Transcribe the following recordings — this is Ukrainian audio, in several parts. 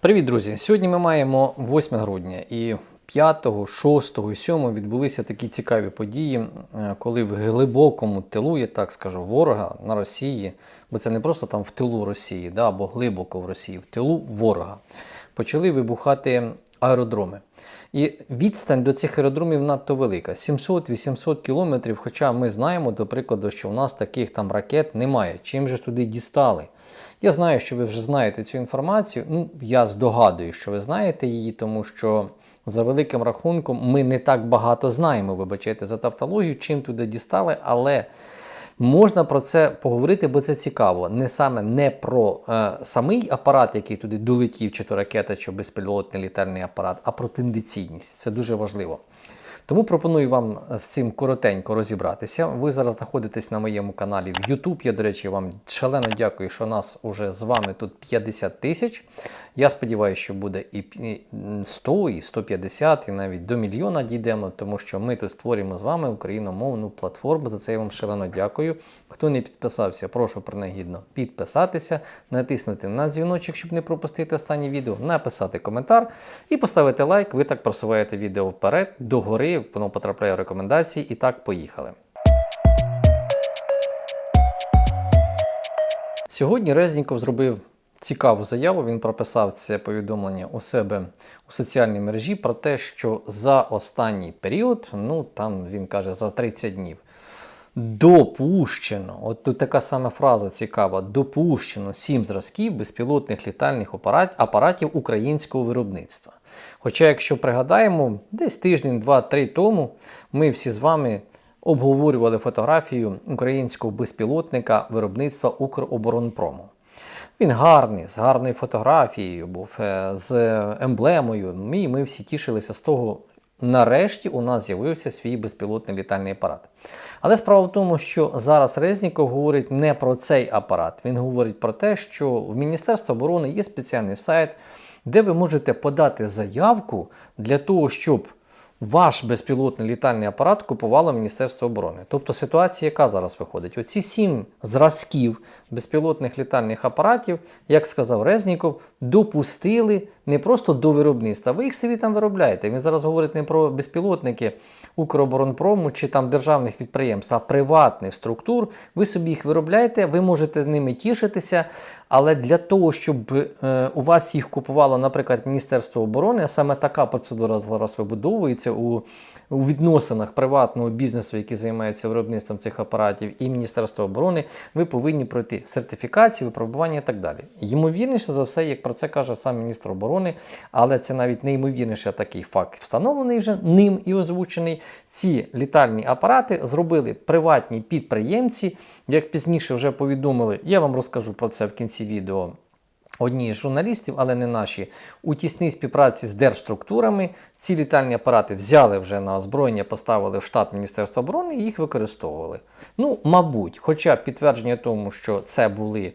Привіт, друзі! Сьогодні ми маємо 8 грудня і 5, 6 і 7 відбулися такі цікаві події, е, коли в глибокому тилу, я так скажу, ворога на Росії, бо це не просто там в тилу Росії, да, або глибоко в Росії, в тилу ворога, почали вибухати аеродроми. І відстань до цих аеродромів надто велика 700-800 кілометрів. Хоча ми знаємо, до прикладу, що в нас таких там ракет немає. Чим же туди дістали? Я знаю, що ви вже знаєте цю інформацію. Ну, я здогадую, що ви знаєте її, тому що за великим рахунком ми не так багато знаємо, вибачайте за тавтологію, чим туди дістали, але. Можна про це поговорити, бо це цікаво. Не саме не про е, самий апарат, який туди долетів, чи то ракета, чи безпілотний літальний апарат, а про тендиційність. Це дуже важливо. Тому пропоную вам з цим коротенько розібратися. Ви зараз знаходитесь на моєму каналі в YouTube. Я, до речі, вам шалено дякую, що нас уже з вами тут 50 тисяч. Я сподіваюся, що буде і 100, і 150, і навіть до мільйона дійдемо, тому що ми тут створюємо з вами україномовну платформу. За це я вам шалено дякую. Хто не підписався, прошу принагідно підписатися, натиснути на дзвіночок, щоб не пропустити останнє відео, написати коментар і поставити лайк. Ви так просуваєте відео вперед, догори, воно потрапляє в рекомендації. І так, поїхали. Сьогодні Резніков зробив цікаву заяву. Він прописав це повідомлення у себе у соціальній мережі про те, що за останній період, ну там він каже за 30 днів, допущено, от тут така сама фраза цікава: допущено 7 зразків безпілотних літальних апарат, апаратів українського виробництва. Хоча, якщо пригадаємо, десь тиждень, два-три тому ми всі з вами обговорювали фотографію українського безпілотника виробництва Укроборонпрому. Він гарний, з гарною фотографією був, е, з емблемою. І ми всі тішилися з того. Нарешті у нас з'явився свій безпілотний літальний апарат. Але справа в тому, що зараз Резніков говорить не про цей апарат. Він говорить про те, що в Міністерстві оборони є спеціальний сайт, де ви можете подати заявку для того, щоб ваш безпілотний літальний апарат купувало Міністерство оборони. Тобто ситуація, яка зараз виходить? Оці сім зразків безпілотних літальних апаратів, як сказав Резніков, допустили не просто до виробництва. Ви їх собі там виробляєте. Він зараз говорить не про безпілотники Укроборонпрому чи там державних підприємств, а приватних структур. Ви собі їх виробляєте, ви можете ними тішитися. Але для того, щоб е, у вас їх купувало, наприклад, Міністерство оборони, саме така процедура зараз вибудовується у, у відносинах приватного бізнесу, який займається виробництвом цих апаратів, і Міністерства оборони, ви повинні пройти сертифікацію, випробування і так далі. Ймовірніше за все, як про це каже сам міністр оборони, але це навіть неймовірніше такий факт встановлений вже ним і озвучений. Ці літальні апарати зробили приватні підприємці, як пізніше вже повідомили. Я вам розкажу про це в кінці відео. Одні з журналістів, але не наші, у тісній співпраці з держструктурами ці літальні апарати взяли вже на озброєння, поставили в штат Міністерства оборони і їх використовували. Ну, мабуть, хоча підтвердження тому, що це були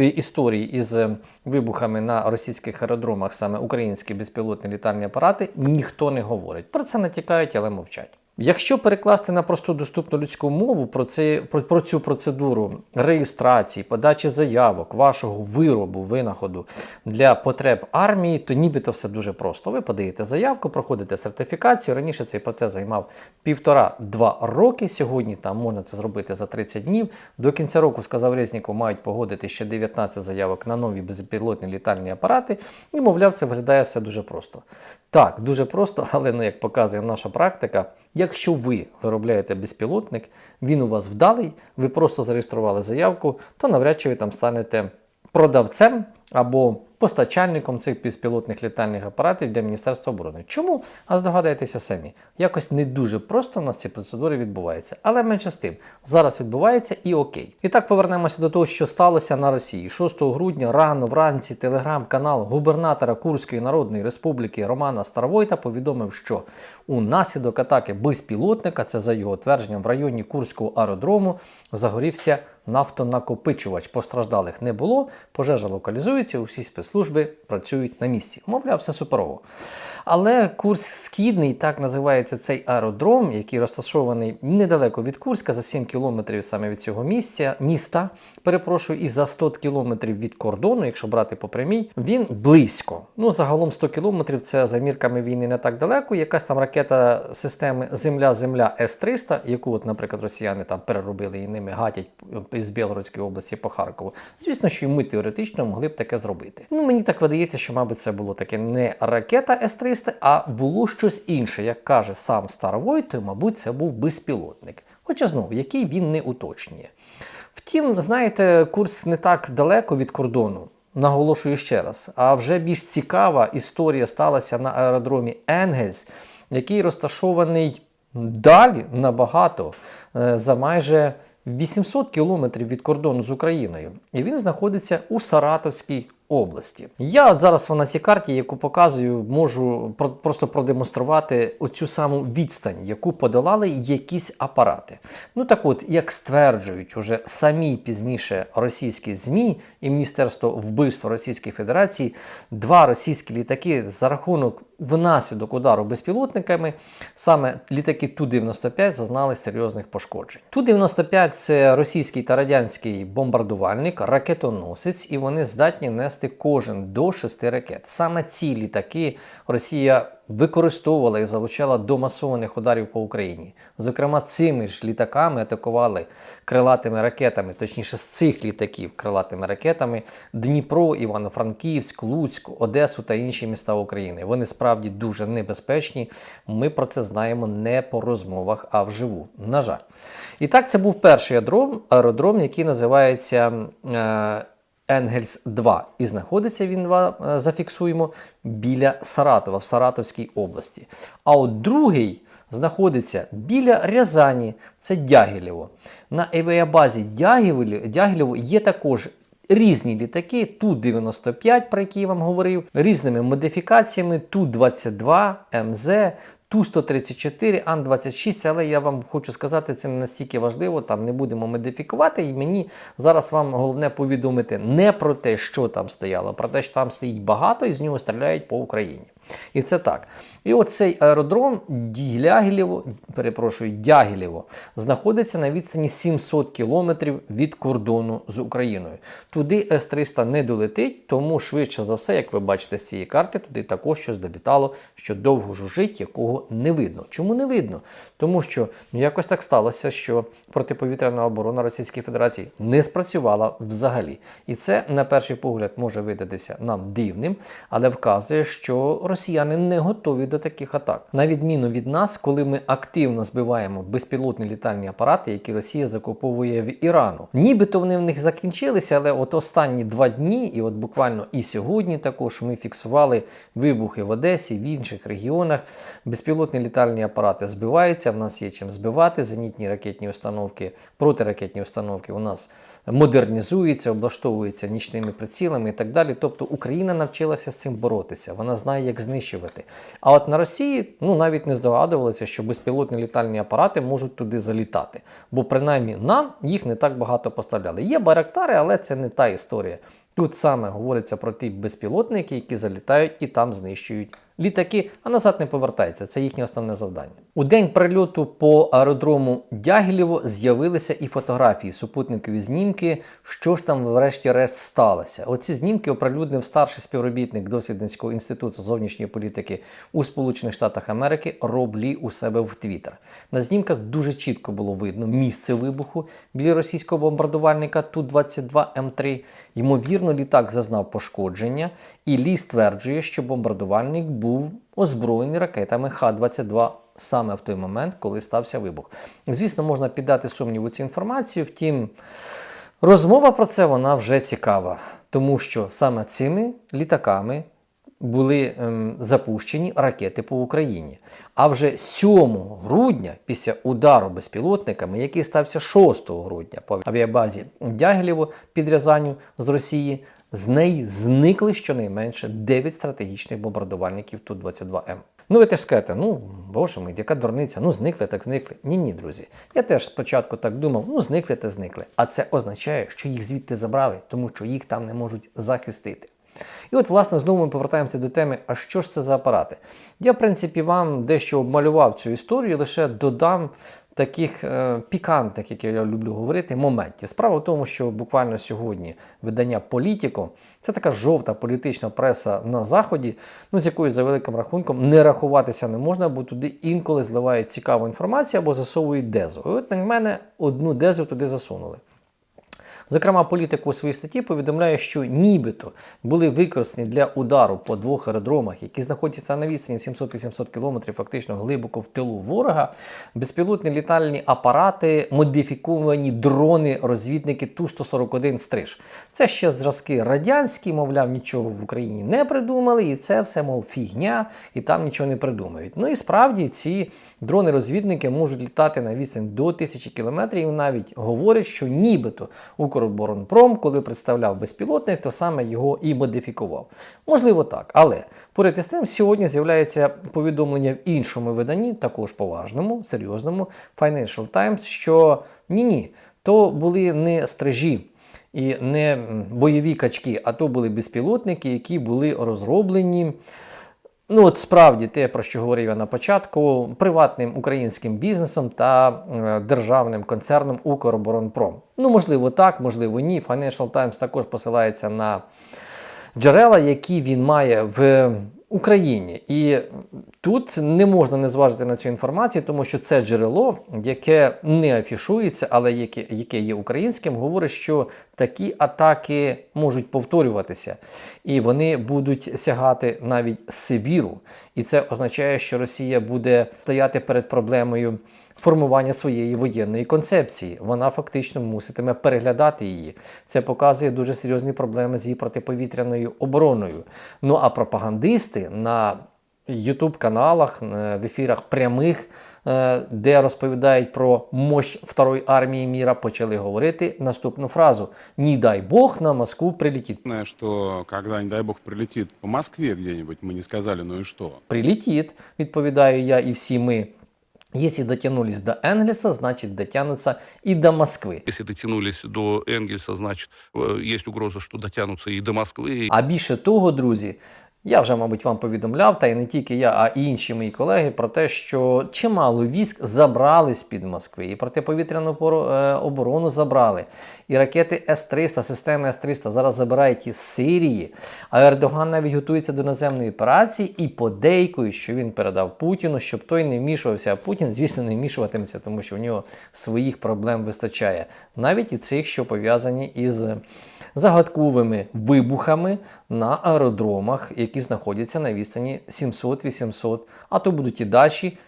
е, історії із е, вибухами на російських аеродромах, саме українські безпілотні літальні апарати, ніхто не говорить. Про це натякають, але мовчать. Якщо перекласти на просту доступну людську мову про, це, про, про цю процедуру реєстрації, подачі заявок, вашого виробу, винаходу для потреб армії, то нібито все дуже просто. Ви подаєте заявку, проходите сертифікацію. Раніше цей процес займав півтора-два роки. Сьогодні там можна це зробити за 30 днів. До кінця року, сказав Резніков, мають погодити ще 19 заявок на нові безпілотні літальні апарати. І, мовляв, це виглядає все дуже просто. Так, дуже просто, але ну, як показує наша практика. Якщо ви виробляєте безпілотник, він у вас вдалий, ви просто зареєстрували заявку, то навряд чи ви там станете продавцем або постачальником цих безпілотних літальних апаратів для Міністерства оборони. Чому? А здогадайтеся самі. Якось не дуже просто у нас ці процедури відбуваються. Але менше з тим, зараз відбувається і окей. І так повернемося до того, що сталося на Росії. 6 грудня рано вранці телеграм-канал губернатора Курської Народної Республіки Романа Старовойта повідомив, що унаслідок атаки безпілотника, це за його твердженням, в районі Курського аеродрому загорівся нафтонакопичувач. Постраждалих не було, пожежа локалізується мобілізуються, усі спецслужби працюють на місці. Мовляв, все суперово. Але Курськ Східний, так називається цей аеродром, який розташований недалеко від Курська, за 7 кілометрів саме від цього місця, міста, перепрошую, і за 100 кілометрів від кордону, якщо брати по прямій, він близько. Ну, загалом 100 кілометрів це за мірками війни не так далеко. Якась там ракета системи Земля-Земля С-300, яку, от, наприклад, росіяни там переробили і ними гатять з Білгородської області по Харкову. Звісно, що і ми теоретично могли б таке зробити. Ну, мені так видається, що, мабуть, це було таке не ракета С-300, а було щось інше. Як каже сам Старовой, то, мабуть, це був безпілотник. Хоча знову, який він не уточнює. Втім, знаєте, курс не так далеко від кордону. Наголошую ще раз. А вже більш цікава історія сталася на аеродромі Енгельс, який розташований далі набагато е, за майже 800 кілометрів від кордону з Україною. І він знаходиться у Саратовській області. Я зараз на цій карті, яку показую, можу про- просто продемонструвати оцю саму відстань, яку подолали якісь апарати. Ну так от, як стверджують уже самі пізніше російські ЗМІ і Міністерство вбивства Російської Федерації, два російські літаки за рахунок внаслідок удару безпілотниками, саме літаки Ту-95 зазнали серйозних пошкоджень. Ту-95 це російський та радянський бомбардувальник, ракетоносець, і вони здатні нести кожен до шести ракет. Саме ці літаки Росія використовувала і залучала до масованих ударів по Україні. Зокрема, цими ж літаками атакували крилатими ракетами, точніше з цих літаків крилатими ракетами Дніпро, Івано-Франківськ, Луцьк, Одесу та інші міста України. Вони справді дуже небезпечні. Ми про це знаємо не по розмовах, а вживу. На жаль. І так, це був перший аеродром, аеродром який називається. Е- Енгельс 2. І знаходиться він, е, зафіксуємо, біля Саратова в Саратовській області. А от другий знаходиться біля Рязані, це Дягілєво. На авіабазі Дягілєво, є також різні літаки, Ту-95, про які я вам говорив, різними модифікаціями Ту-22, МЗ, Ту-134, Ан-26, але я вам хочу сказати, це не настільки важливо, там не будемо модифікувати. І мені зараз вам головне повідомити не про те, що там стояло, а про те, що там стоїть багато і з нього стріляють по Україні. І це так. І оцей аеродром Дягілєво, перепрошую, Дягілєво, знаходиться на відстані 700 кілометрів від кордону з Україною. Туди С-300 не долетить, тому швидше за все, як ви бачите з цієї карти, туди також щось долітало, що довго жужить, якого не видно. Чому не видно? Тому що ну, якось так сталося, що протиповітряна оборона Російської Федерації не спрацювала взагалі. І це, на перший погляд, може видатися нам дивним, але вказує, що росіяни не готові до таких атак. На відміну від нас, коли ми активно збиваємо безпілотні літальні апарати, які Росія закуповує в Ірану. Нібито вони в них закінчилися, але от останні два дні, і от буквально і сьогодні також ми фіксували вибухи в Одесі, в інших регіонах. Безпілотні літальні апарати збиваються. В нас є чим збивати. Зенітні ракетні установки, протиракетні установки у нас модернізуються, облаштовуються нічними прицілами і так далі. Тобто Україна навчилася з цим боротися. Вона знає, як знищувати. А от на Росії ну навіть не здогадувалися, що безпілотні літальні апарати можуть туди залітати. Бо принаймні нам їх не так багато поставляли. Є байрактари, але це не та історія. Тут саме говориться про ті безпілотники, які залітають і там знищують літаки, а назад не повертаються. Це їхнє основне завдання. У день прильоту по аеродрому Дягілєво з'явилися і фотографії, супутникові знімки. Що ж там, врешті-решт, сталося? Оці знімки оприлюднив старший співробітник дослідницького інституту зовнішньої політики у Сполучених Штатах Америки Роб Лі у себе в Твіттер. На знімках дуже чітко було видно місце вибуху біля російського бомбардувальника Ту-22М3. Ймовірно, літак зазнав пошкодження, і Лі стверджує, що бомбардувальник був озброєний ракетами Х-22 саме в той момент, коли стався вибух. Звісно, можна піддати сумніву цю інформацію, втім. Розмова про це вона вже цікава, тому що саме цими літаками були ем, запущені ракети по Україні. А вже 7 грудня, після удару безпілотниками, який стався 6 грудня по авіабазі Дягілєво під Рязанню з Росії, З неї зникли щонайменше 9 стратегічних бомбардувальників Ту-22М. Ну, ви теж скажете, ну боже мій, яка дурниця, ну зникли, так зникли. Ні, ні, друзі. Я теж спочатку так думав, ну зникли, та зникли. А це означає, що їх звідти забрали, тому що їх там не можуть захистити. І от, власне, знову ми повертаємося до теми, а що ж це за апарати? Я, в принципі, вам дещо обмалював цю історію, лише додам таких е, пікантних, як я люблю говорити, моментів. Справа в тому, що буквально сьогодні видання Політіко це така жовта політична преса на Заході, ну з якою за великим рахунком не рахуватися не можна, бо туди інколи зливають цікаву інформацію або засовують дезу. І от на мене одну дезу туди засунули. Зокрема, політик у своїй статті повідомляє, що нібито були використані для удару по двох аеродромах, які знаходяться на відстані 700-800 км, фактично глибоко в тилу ворога, безпілотні літальні апарати, модифіковані дрони, розвідники Ту-141 стриж. Це ще зразки радянські, мовляв, нічого в Україні не придумали, і це все, мов, фігня, і там нічого не придумають. Ну і справді ці дрони-розвідники можуть літати на відстань до тисячі кілометрів. Навіть говорять, що нібито Укроборонпром, коли представляв безпілотник, то саме його і модифікував. Можливо, так. Але поряд із тим, сьогодні з'являється повідомлення в іншому виданні, також поважному, серйозному Financial Times, що ні-ні, то були не стражі. І не бойові качки, а то були безпілотники, які були розроблені. Ну, от справді те, про що говорив я на початку, приватним українським бізнесом та е, державним концерном Укроборонпром. Ну, можливо, так, можливо, ні. Financial Times також посилається на джерела, які він має в Україні. І тут не можна не зважити на цю інформацію, тому що це джерело, яке не афішується, але яке, яке є українським, говорить, що такі атаки можуть повторюватися, і вони будуть сягати навіть Сибіру. І це означає, що Росія буде стояти перед проблемою. Формування своєї воєнної концепції. Вона фактично муситиме переглядати її. Це показує дуже серйозні проблеми з її протиповітряною обороною. Ну а пропагандисти на Ютуб-каналах, е, в ефірах прямих, е, де розповідають про мощь Второї армії міра, почали говорити наступну фразу: Не дай Бог на Москву. Наверное, что когда, не дай бог, прилетит по Москве где-нибудь, мы не сказали, ну и что? Прилетит, відповідаю я і всі ми. Если дотянулись до Энгельса, значит дотянутся и до Москвы. Если дотянулись до Энгельса, значит, э, есть угроза, что дотянутся и до Москвы. А більше того, друзі, я вже, мабуть, вам повідомляв, та й не тільки я, а й інші мої колеги, про те, що чимало військ забрали з-під Москви, і протиповітряну е, оборону забрали. І ракети С-300, системи С-300 зараз забирають із Сирії. А Ердоган навіть готується до наземної операції і подейкує, що він передав Путіну, щоб той не вмішувався. А Путін, звісно, не вмішуватиметься, тому що в нього своїх проблем вистачає. Навіть і цих, що пов'язані із загадковими вибухами на аеродромах, які знаходяться на відстані 700-800, а то будуть і далі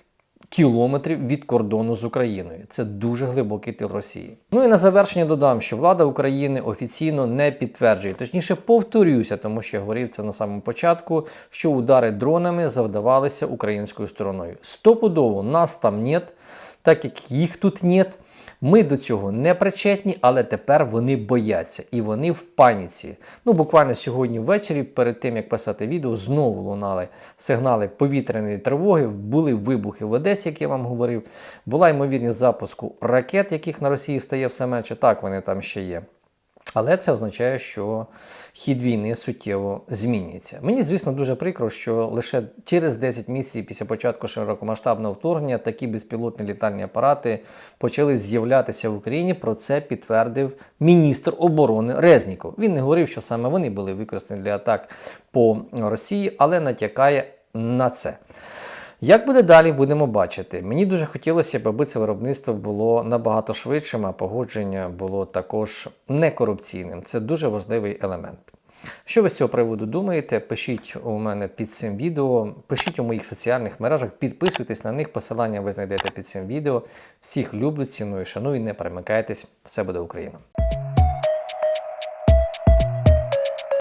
кілометрів від кордону з Україною. Це дуже глибокий тил Росії. Ну і на завершення додам, що влада України офіційно не підтверджує, точніше повторюся, тому що я говорив це на самому початку, що удари дронами завдавалися українською стороною. Стопудово нас там нет, так як їх тут нет. Ми до цього не причетні, але тепер вони бояться і вони в паніці. Ну, буквально сьогодні ввечері, перед тим як писати відео, знову лунали сигнали повітряної тривоги. Були вибухи в Одесі, як я вам говорив. Була ймовірність запуску ракет, яких на Росії стає все менше. Так, вони там ще є. Але це означає, що хід війни суттєво змінюється. Мені, звісно, дуже прикро, що лише через 10 місяців після початку широкомасштабного вторгнення такі безпілотні літальні апарати почали з'являтися в Україні. Про це підтвердив міністр оборони Резніков. Він не говорив, що саме вони були використані для атак по Росії, але натякає на це. Як буде далі, будемо бачити. Мені дуже хотілося б, аби це виробництво було набагато швидшим, а погодження було також некорупційним. Це дуже важливий елемент. Що ви з цього приводу думаєте? Пишіть у мене під цим відео, пишіть у моїх соціальних мережах, підписуйтесь на них, посилання ви знайдете під цим відео. Всіх люблю, ціную, шаную, не перемикайтесь, все буде Україна!